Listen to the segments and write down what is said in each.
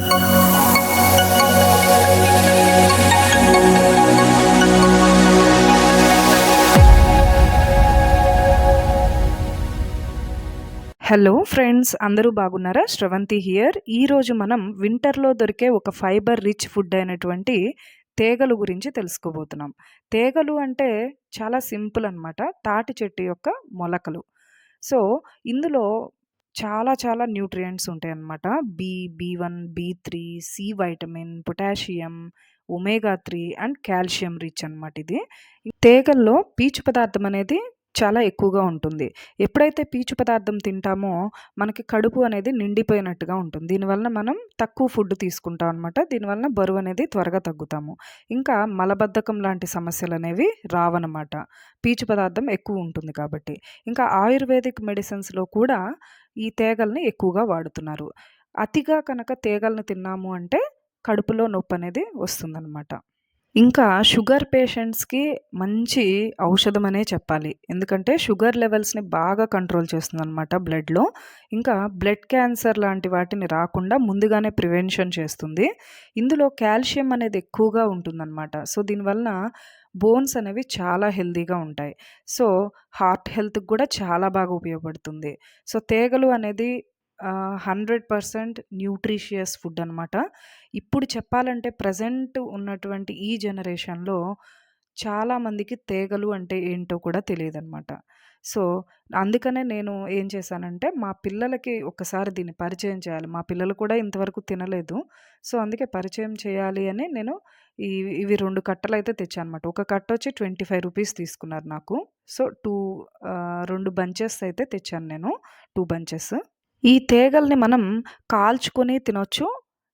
Hello friends అందరూ బాగున్నారా? Sravanthi here ఈరోజు మనం వింటర్లో దొరికే ఒక ఫైబర్ రిచ్ ఫుడ్ అయినటువంటి తేగలు గురించి తెలుసుకోబోతున్నాం. తేగలు అంటే చాలా సింపుల్ అనమాట తాటి చెట్టు యొక్క మొలకలు. సో ఇందులో చాలా చాలా న్యూట్రియంట్స్ ఉంటాయి అన్నమాట B B one B three C vitamin potassium omega three and calcium rich అనమాట ఇది. తేగల్లో పీచు పదార్థం అనేది చాలా ఎక్కువగా ఉంటుంది. ఎప్పుడైతే పీచు పదార్థం తింటామో మనకి కడుపు అనేది నిండిపోయినట్టుగా ఉంటుంది. దీనివల్ల మనం తక్కువ ఫుడ్ తీసుకుంటాం అనమాట దీనివల్ల బరువు అనేది త్వరగా తగ్గుతాము. ఇంకా మలబద్ధకం లాంటి సమస్యలు అనేవి రావన్నమాట. పీచు పదార్థం ఎక్కువ ఉంటుంది కాబట్టి. ఇంకా ఆయుర్వేదిక్ మెడిసిన్స్లో కూడా ఈ తేగల్ని ఎక్కువగా వాడుతున్నారు. అతిగా కనుక తేగల్ని తిన్నాము అంటే కడుపులో నొప్పి అనేది వస్తుందన్నమాట. ఇంకా షుగర్ పేషెంట్స్‌కి మంచి ఔషధం అనే చెప్పాలి. ఎందుకంటే షుగర్ లెవెల్స్‌ని బాగా కంట్రోల్ చేస్తుందనమాట బ్లడ్‌లో. ఇంకా బ్లడ్ క్యాన్సర్ లాంటి వాటిని రాకుండా ముందుగానే ప్రివెన్షన్ చేస్తుంది. ఇందులో కాల్షియం అనేది ఎక్కువగా ఉంటుందన్నమాట సో దీనివలన బోన్స్ అనేవి చాలా హెల్దీగా ఉంటాయి. సో హార్ట్ హెల్త్‌కి కూడా చాలా బాగా ఉపయోగపడుతుంది. సో తేగలు అనేది హండ్రెడ్ పర్సెంట్ న్యూట్రిషియస్ ఫుడ్ అనమాట ఇప్పుడు చెప్పాలంటే ప్రజెంట్ ఉన్నటువంటి ఈ జనరేషన్లో చాలామందికి తేగలు అంటే ఏంటో కూడా తెలియదన్నమాట. సో అందుకనే నేను ఏం చేశానంటే మా పిల్లలకి ఒకసారి దీన్ని పరిచయం చేయాలి. మా పిల్లలు కూడా ఇంతవరకు తినలేదు. సో అందుకే పరిచయం చేయాలి అని నేను ఇవి రెండు కట్టలు అయితే తెచ్చాను అనమాట ఒక కట్ట వచ్చి ట్వంటీ ఫైవ్ రూపీస్ తీసుకున్నారు నాకు. సో టూ రెండు బంచెస్ అయితే తెచ్చాను నేను. Two bunches. ఈ తేగల్ని మనం కాల్చుకొని తినొచ్చు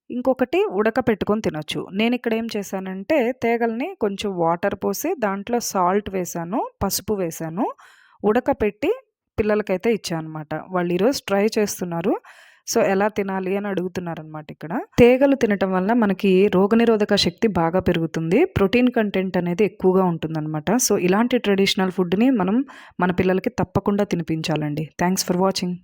ఇంకొకటి ఉడకపెట్టుకొని తినొచ్చు. నేను ఇక్కడ ఏం చేశానంటే తేగల్ని కొంచెం వాటర్ పోసి దాంట్లో సాల్ట్ వేసాను పసుపు వేశాను ఉడకపెట్టి పిల్లలకైతే ఇచ్చానమాట. అనమాట వాళ్ళు ఈరోజు ట్రై చేస్తున్నారు. సో ఎలా తినాలి అని అడుగుతున్నారనమాట ఇక్కడ. తేగలు తినటం వల్ల మనకి రోగనిరోధక శక్తి బాగా పెరుగుతుంది. ప్రోటీన్ కంటెంట్ అనేది ఎక్కువగా ఉంటుందన్నమాట సో ఇలాంటి ట్రెడిషనల్ ఫుడ్ని మనం మన పిల్లలకి తప్పకుండా తినిపించాలండి. Thanks for watching.